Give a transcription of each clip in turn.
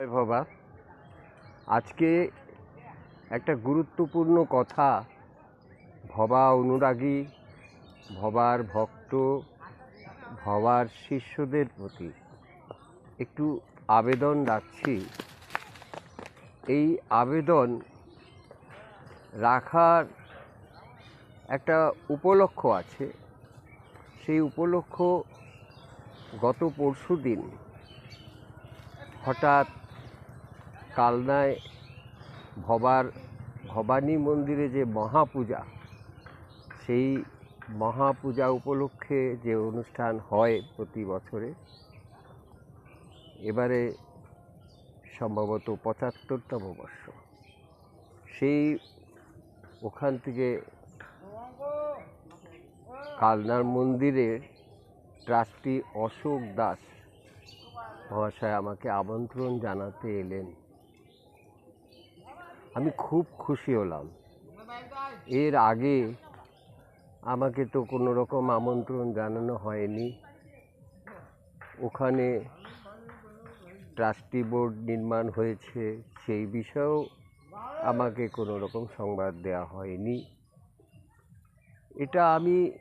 বাবা আজকে একটা গুরুত্বপূর্ণ কথা, ভবা অনুরাগী, ভবার ভক্ত, ভবার শিষ্যদের প্রতি। একটু আবেদন রাখছি। এই আবেদন রাখার একটা উপলক্ষ আছে। সেই উপলক্ষ গত পরশু দিন হঠাৎ কালনায় ভবার, ভবানী মন্দিরে যে মহাপূজা, সেই মহাপূজা উপলক্ষে যে অনুষ্ঠান হয় প্রতি বছরে, এবারে সম্ভবত পঁচাত্তরতম বর্ষ। সেই ওখান থেকে কালনার মন্দিরের ট্রাস্টি অশোক দাস মহাশয় আমাকে আমন্ত্রণ জানাতে এলেন। আমি খুব খুশি হলাম। এর আগে আমাকে তো কোনো রকম আমন্ত্রণ জানানো হয়নি। ওখানে ট্রাস্টি বোর্ড নির্মাণ হয়েছে, সেই বিষয়েও আমাকে কোনো রকম সংবাদ দেওয়া হয়নি। এটা আমি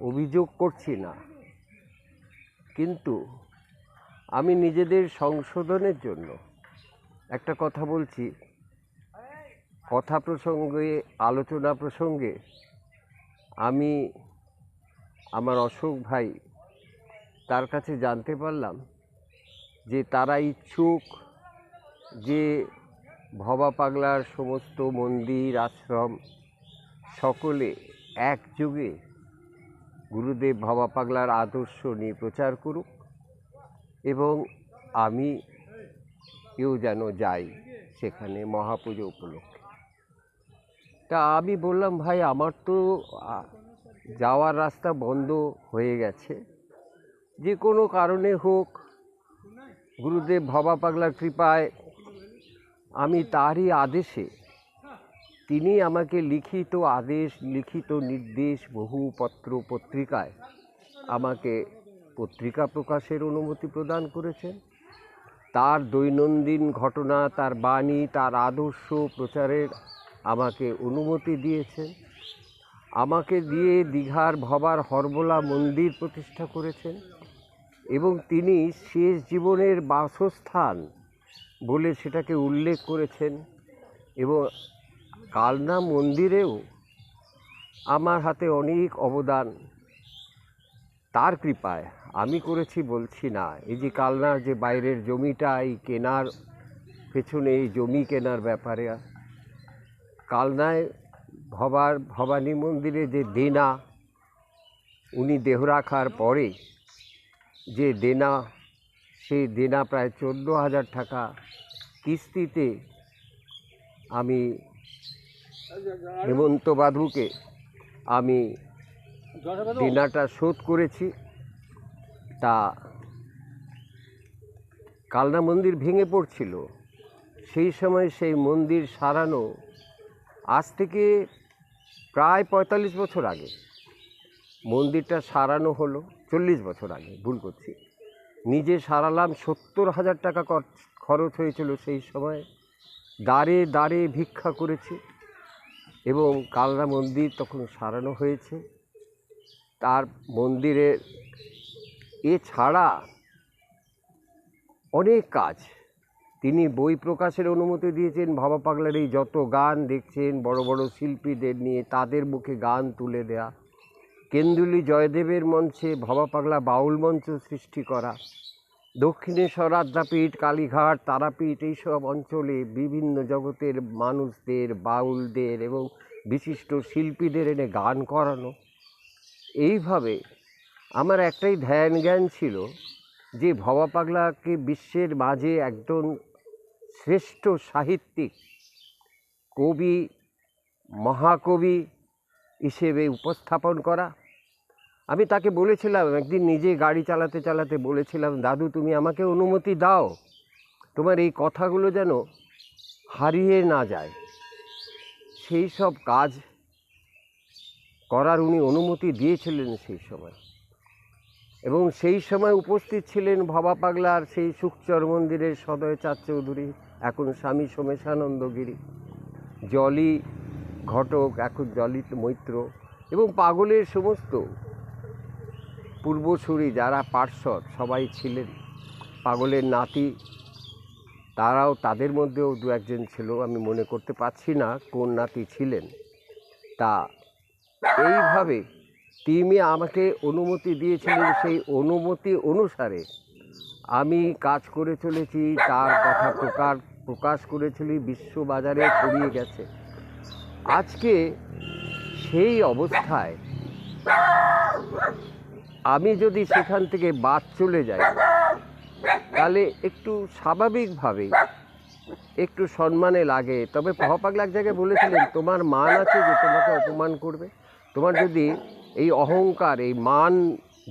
অভিযোগ করছি না। কিন্তু আমি নিজেদের সংশোধনের জন্য একটা কথা বলছি। কথা প্রসঙ্গে, আলোচনা প্রসঙ্গে আমি আমার অশোক ভাই তার কাছে জানতে পারলাম যে তারা ইচ্ছুক যে ভবা পাগলার সমস্ত মন্দির, আশ্রম সকলে একযোগে গুরুদেব ভবা পাগলার আদর্শ নিয়ে প্রচার করুক এবং আমি কেউ যেন যাই সেখানে মহাপুজো উপলক্ষে। তা আমি বললাম, ভাই, আমার তো যাওয়ার রাস্তা বন্ধ হয়ে গেছে। যে কোনো কারণে হোক, গুরুদেব ভবা পাগলার কৃপায় আমি তারই আদেশে, তিনি আমাকে লিখিত আদেশ, লিখিত নির্দেশ, বহু পত্র পত্রিকায় আমাকে পত্রিকা প্রকাশের অনুমতি প্রদান করেছেন। তার দৈনন্দিন ঘটনা, তার বাণী, তার আদর্শ প্রচারের আমাকে অনুমতি দিয়েছেন আমাকে দিয়ে দীঘার ভবার হরবোলা মন্দির প্রতিষ্ঠা করেছেন এবং তিনি শেষ জীবনের বাসস্থান বলে সেটাকে উল্লেখ করেছেন এবং কালনা মন্দিরেও আমার হাতে অনেক অবদান। তার কৃপায় আমি করেছি বলছি না। এই যে কালনার যে বাইরের জমিটা, এই কেনার পেছনে এই জমি কেনার ব্যাপারে কালনায় ভবার ভবানী মন্দিরে যে দেনা, উনি দেহ রাখার পরে যে দেনা, সেই দেনা প্রায় চোদ্দ হাজার টাকা কিস্তিতে আমি হেমন্ত বাধুকে আমি দেনাটা শোধ করেছি। তা কালনা মন্দির ভেঙে পড়ছিল। সেই সময় সেই মন্দির সারানো থেকে প্রায় পঁয়তাল্লিশ বছর আগে মন্দিরটা সারানো হলো, চল্লিশ বছর আগে, ভুল করছি। নিজে সারালাম সত্তর হাজার টাকা খরচ হয়েছিল সেই সময়। দাঁড়ে দাঁড়ে ভিক্ষা করেছি এবং কালরা মন্দির তখন সারানো হয়েছে। তার মন্দিরের এছাড়া অনেক কাজ তিনি বই প্রকাশের অনুমতি দিয়েছেন। ভাবা পাগলার এই যত গান দেখছেন, বড় বড় শিল্পীদের নিয়ে তাদের মুখে গান তুলে দেয়া। কেন্দুলি জয়দেবের মঞ্চে ভবা পাগলা বাউল মঞ্চ সৃষ্টি করা। দক্ষিণেশ্বর আদ্যাপীঠ, কালীঘাট, তারাপীঠ এইসব অঞ্চলে বিভিন্ন জগতের মানুষদের, বাউলদের এবং বিশিষ্ট শিল্পীদের এনে গান করানো। এইভাবে আমার একটাই ধ্যান জ্ঞান ছিল যে ভবা পাগলাকে বিশ্বের মাঝে একজন শ্রেষ্ঠ সাহিত্যিক, কবি, মহাকবি হিসেবে উপস্থাপন করা। আমি তাকে বলেছিলাম, একদিন নিজে গাড়ি চালাতে চালাতে বলেছিলাম, দাদু, তুমি আমাকে অনুমতি দাও। তোমার এই কথাগুলো যেন হারিয়ে না যায়। সেই সব কাজ করার উনি অনুমতি দিয়েছিলেন সেই সময়। এবং সেই সময় উপস্থিত ছিলেন ভবা পাগলার সেই সুখচর মন্দিরের সদয় চাঁদ চৌধুরী। এখন স্বামী সোমেশানন্দ গিরি জলি ঘটক, এখন জলি মৈত্র এবং পাগলের সমস্ত পূর্বসূরি যারা পার্শ্বদ সবাই ছিলেন। পাগলের নাতি, তারাও তাদের মধ্যেও দু একজন ছিল, আমি মনে করতে পারছি না কোন নাতি ছিলেন। তা এইভাবে তিনি আমাকে অনুমতি দিয়েছিলেন, সেই অনুমতি অনুসারে আমি কাজ করে চলেছি, তার কথা প্রকার প্রকাশ করেছিলি, বিশ্ববাজারে ছড়িয়ে গেছে। আজকে সেই অবস্থায় আমি যদি সেখান থেকে বাদ চলে যাই, তাহলে একটু স্বাভাবিকভাবেই একটু সম্মানে লাগে। তবে পহপাগলা এক জায়গায় বলেছিলেন, তোমার মান আছে যে তোমাকে অপমান করবে। তোমার যদি এই অহংকার, এই মান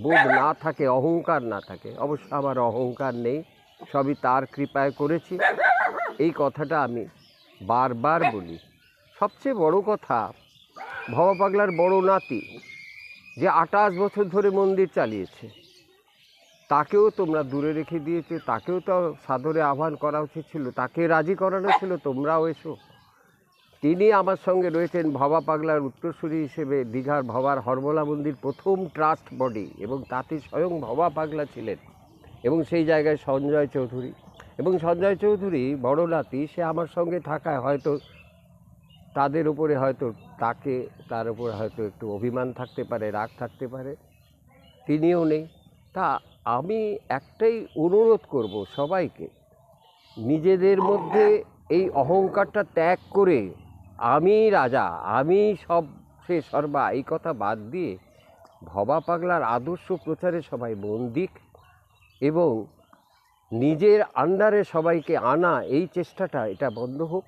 বোধ না থাকে, অহংকার না থাকে, অবশ্য আমার অহংকার নেই, সবই তার কৃপায় করেছি। এই কথাটা আমি বারবার বলি। সবচেয়ে বড় কথা ভবা পাগলার বড় নাতি যে আঠাশ বছর ধরে মন্দির চালিয়েছে, তাকেও তোমরা দূরে রেখে দিয়েছ, তাকেও তো সাদরে আহ্বান করা উচিত ছিল, তাকে রাজি করানো ছিল, তোমরাও এসো। তিনি আমার সঙ্গে রয়েছেন ভবা পাগলার উত্তরসূরি হিসেবে, দীঘার ভবার হরমলা মন্দির প্রথম ট্রাস্ট বডি এবং তাতে স্বয়ং ভবা পাগলা ছিলেন এবং সেই জায়গায় সঞ্জয় চৌধুরী। এবং সঞ্জয় চৌধুরী বড় নাতি, সে আমার সঙ্গে থাকায় হয়তো তাদের উপরে হয়তো তাকে, তার উপরে হয়তো একটু অভিমান থাকতে পারে, রাগ থাকতে পারে। তিনিও নেই। তা আমি একটাই অনুরোধ করব সবাইকে, নিজেদের মধ্যে এই অহংকারটা ত্যাগ করে আমি রাজা, আমি সব, সে সর্বা, এই কথা বাদ দিয়ে ভবা পাগলার আদর্শ প্রচারে সবাই মন দিক এবং নিজের আন্ডারে সবাইকে আনা এই চেষ্টাটা, এটা বন্ধ হোক।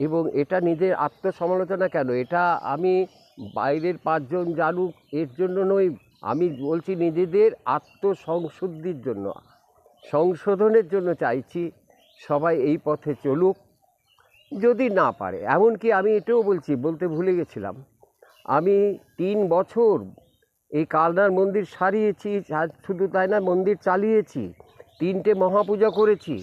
এবং এটা নিজের আত্মসমালোচনা কেন? এটা আমি বাইরের পাঁচজন জানুক, এর জন্য নই। আমি বলছি নিজেদের আত্মসংশুদ্ধির জন্য, সংশোধনের জন্য চাইছি সবাই এই পথে চলুক, যদি না পারে। এমনকি আমি এটাও বলছি, বলতে ভুলে গেছিলাম। আমি তিন বছর এই কালনার মন্দির সারিয়েছি শুধু তাই না, মন্দির চালিয়েছি। তিনটে মহাপূজা করেছি।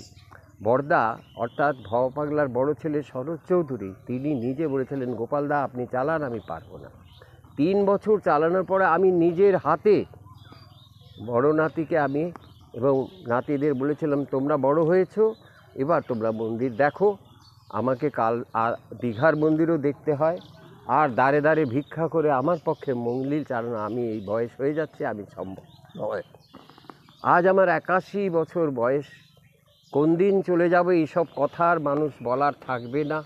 বর্দা অর্থাৎ ভবপাগলার বড় ছেলে শরৎ চৌধুরী, তিনি নিজে বলেছিলেন গোপালদা আপনি চালান, আমি পারব না। তিন বছর চালানোর পরে আমি নিজের হাতে বড় নাতিকে আমি এবং নাতিদের বলেছিলাম, তোমরা বড় হয়েছো, এবার তোমরা মন্দির দেখো। আমাকে কাল আর দীঘার মন্দিরও দেখতে হয়। আর দাঁড়ে দাঁড়ে ভিক্ষা করে আমার পক্ষে মন্দির চালানো আমি এই বয়স হয়ে যাচ্ছে, আমি সম্ভব নয়। আজ আমার একাশি বছর বয়স। কোন দিন চলে যাবে এইসব কথার মানুষ বলার থাকবে না।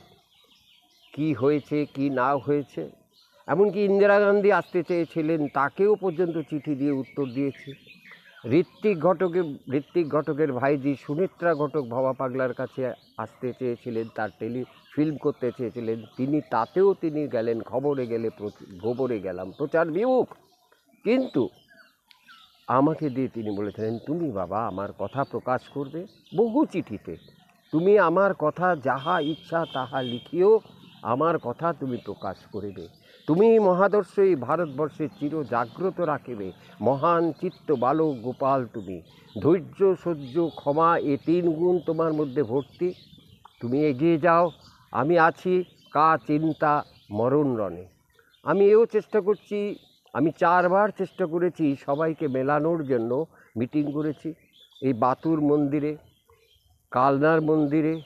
কি হয়েছে, কি না হয়েছে? এমনকি ইন্দিরা গান্ধী আসতে চেয়েছিলেন, তাকেও পর্যন্ত চিঠি দিয়ে উত্তর দিয়েছি। ঋত্বিক ঘটকে ঋত্বিক ঘটকের ভাইজি সুমিত্রা ঘটক ভবা পাগলার কাছে আসতে চেয়েছিলেন, তার টেলি, ফিল্ম করতে চেয়েছিলেন। তিনি, তাতেও তিনি গেলেন, খবরে গেলে গোবরে গেলাম। প্রচার বিমুখ। কিন্তু আমাকে দিয়ে তিনি বলেছিলেন, তুমি বাবা আমার কথা প্রকাশ করবে বহু চিঠিতে। তুমি আমার কথা যাহা ইচ্ছা তাহা লিখিও, আমার কথা তুমি প্রকাশ করিবে। তুমি মহাদর্শ এই ভারতবর্ষে চির জাগ্রত রাখিবে। মহান চিত্ত বালক গোপাল তুমি। ধৈর্য, সহ্য, ক্ষমা এ তিন গুণ তোমার মধ্যে ভর্তি। তুমি এগিয়ে যাও। আমি আছি কা চিন্তা মরণ রণে। আমি এও চেষ্টা করছি আমি চারবার চেষ্টা করেছি সবাইকে মেলানোর জন্য, মিটিং করেছি। এই বাতুর মন্দিরে, কালনার মন্দিরে,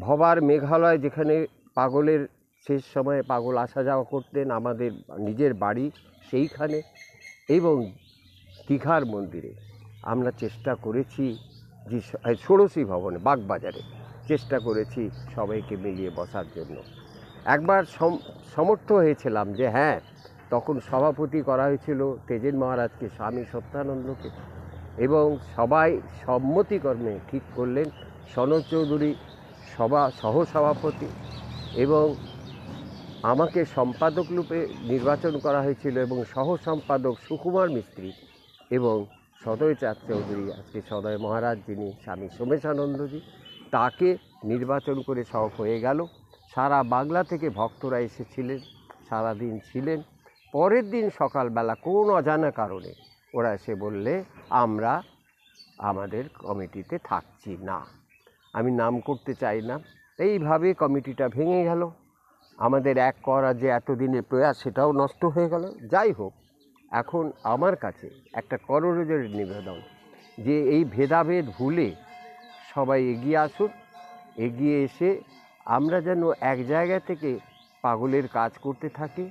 ভবার মেঘালয় যেখানে পাগলের শেষ সময়ে পাগল আসা যাওয়া করতেন, আমাদের নিজের বাড়ি সেইখানে, এবং দীঘার মন্দিরে। আমরা চেষ্টা করেছি যে ষোড়শী ভবনে, বাগবাজারে চেষ্টা করেছি সবাইকে মিলিয়ে বসার জন্য। একবার সম- সমর্থ হয়েছিলাম যে হ্যাঁ তখন সভাপতি করা হয়েছিল তেজেন মহারাজকে, স্বামী সত্যানন্দকে। এবং সবাই সম্মতিকর্মে ঠিক করলেন। সনদ চৌধুরী সভা, সহসভাপতি এবং আমাকে সম্পাদক রূপে নির্বাচন করা হয়েছিল এবং সহ সম্পাদক সুকুমার মিস্ত্রি এবং সদয় চাঁদ চৌধুরী, আজকে সদয় মহারাজ যিনি স্বামী সোমেশানন্দজি, তাকে নির্বাচন করে সব হয়ে গেল। সারা বাংলা থেকে ভক্তরা এসেছিলেন, সারাদিন ছিলেন। পরের দিন সকালবেলা কোন অজানা কারণে ওরা এসে বললে, আমরা আমাদের কমিটিতে থাকছি না। আমি নাম করতে চাই না। এইভাবে কমিটিটা ভেঙে গেল। আমাদের এক করা যে এতদিনের প্রয়াস, সেটাও নষ্ট হয়ে গেল। যাই হোক, এখন আমার কাছে একটা করজোরের নিবেদন যে এই ভেদাভেদ ভুলে সবাই এগিয়ে আসুন। এগিয়ে এসে আমরা যেন এক জায়গা থেকে পাগলের কাজ করতে থাকি।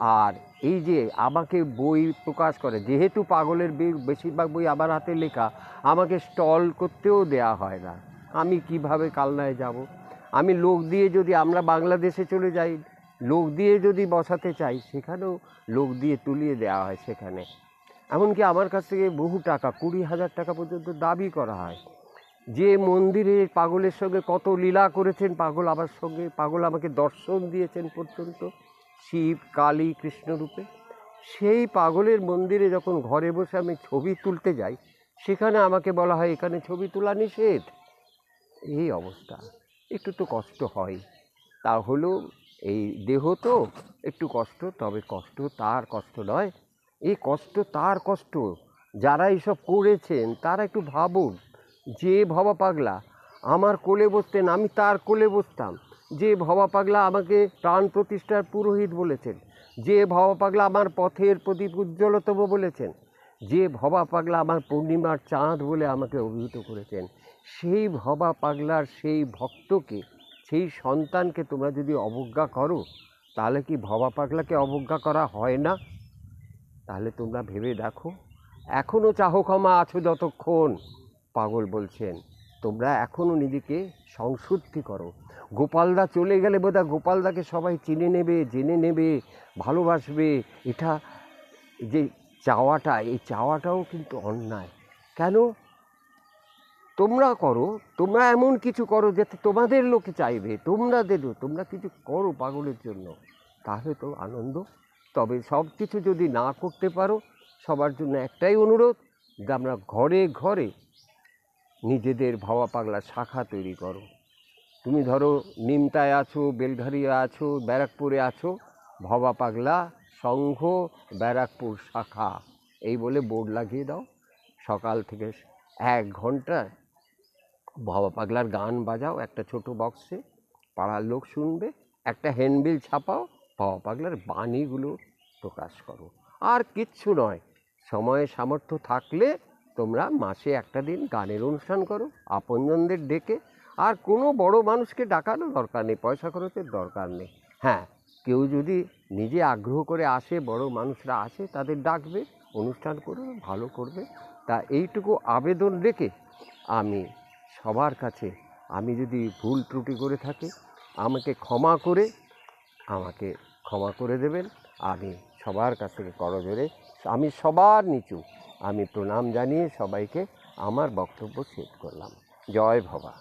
আর এই যে আমাকে বই প্রকাশ করে, যেহেতু পাগলের বেশিরভাগ বই আমার হাতে লেখা, আমাকে স্টল করতেও দেয়া হয় না। আমি কীভাবে কালনায় যাব? আমি লোক দিয়ে যদি আমরা বাংলাদেশে চলে যাই, লোক দিয়ে যদি বসাতে চাই, সেখানেও লোক দিয়ে তুলিয়ে দেওয়া হয় সেখানে। এমনকি আমার কাছ থেকে বহু টাকা, কুড়ি হাজার টাকা পর্যন্ত দাবি করা হয়। যে মন্দিরে পাগলের সঙ্গে কত লীলা করেছেন, পাগল আমার সঙ্গে, পাগল আমাকে দর্শন দিয়েছেন পর্যন্ত। শিব, কালী কৃষ্ণরূপে সেই পাগলের মন্দিরে যখন ঘরে বসে আমি ছবি তুলতে যাই, সেখানে আমাকে বলা হয়, এখানে ছবি তোলা নিষেধ? এই অবস্থা। একটু তো কষ্ট হয়। তা হলো, এই দেহ তো একটু কষ্ট, তবে কষ্ট তার কষ্ট নয়। এই কষ্ট তার কষ্ট। যারা এইসব করেছেন, তারা একটু ভাবুন। যে ভবা পাগলা, আমার কোলে বসতেন, আমি তার কোলে বসতাম। যে ভবা পাগলা আমাকে প্রাণ প্রতিষ্ঠার পুরোহিত বলেছেন, যে ভবা পাগলা আমার পথের প্রদীপ উজ্জ্বলতম বলেছেন, যে ভবা পাগলা আমার পূর্ণিমার চাঁদ বলে আমাকে অভিহিত করেছেন, সেই ভবা পাগলার সেই ভক্তকে, সেই সন্তানকে তোমরা যদি অবজ্ঞা করো, তাহলে কি ভবা পাগলাকে অবজ্ঞা করা হয় না? তাহলে তোমরা ভেবে দেখো এখনও চাহ ক্ষমা আছো যতক্ষণ, পাগল বলছেন। তোমরা এখনও নিজেকে সংশুদ্ধি করো গোপালদা চলে গেলে বোধহয় গোপালদাকে সবাই চিনে নেবে, জেনে নেবে, ভালোবাসবে। এটা যে চাওয়াটা, এই চাওয়াটাও কিন্তু অন্যায়। কেন? তোমরা করো, তোমরা এমন কিছু করো যাতে তোমাদের লোকে চাইবে তোমরা দেদো তোমরা কিছু করো পাগলের জন্য। তাহলে তো আনন্দ। তবে সব কিছু যদি না করতে পারো, সবার জন্য একটাই অনুরোধ যে আমরা ঘরে ঘরে নিজেদের ভাবা পাগলা শাখা তৈরি করো। তুমি ধরো নিমতায় আছো, বেলঘারিয়া আছো, ব্যারাকপুরে আছো ভবা পাগলা সংঘ, ব্যারাকপুর শাখা। এই বলে বোর্ড লাগিয়ে দাও। সকাল থেকে এক ঘণ্টা ভবা পাগলার গান বাজাও, একটা ছোট বক্সে পাড়ার লোক শুনবে, একটা হ্যান্ডবিল ছাপাও ভবা পাগলার বাণীগুলো প্রকাশ করো। আর কিচ্ছু নয় সময় সামর্থ্য থাকলে তোমরা মাসে একটা দিন গানের অনুষ্ঠান করো, আপনজনদের ডেকে, আর কোনো বড় মানুষকে ডাকানো দরকার নেই, পয়সা খরচের দরকার নেই। হ্যাঁ কেউ যদি নিজে আগ্রহ করে আসে, বড় মানুষরা আসে, তাদের ডাকবে, অনুষ্ঠান করবে, ভালো করবে। তা এইটুকু আবেদন রেখে আমি সবার কাছে, আমি যদি ভুল ত্রুটি করে থাকি, আমাকে ক্ষমা করে, আমাকে ক্ষমা করে দেবেন। আমি সবার কাছ থেকে করজোরে আমি সবার নিচু। আমি প্রণাম জানিয়ে সবাইকে আমার বক্তব্য শেষ করলাম। জয় ভবা।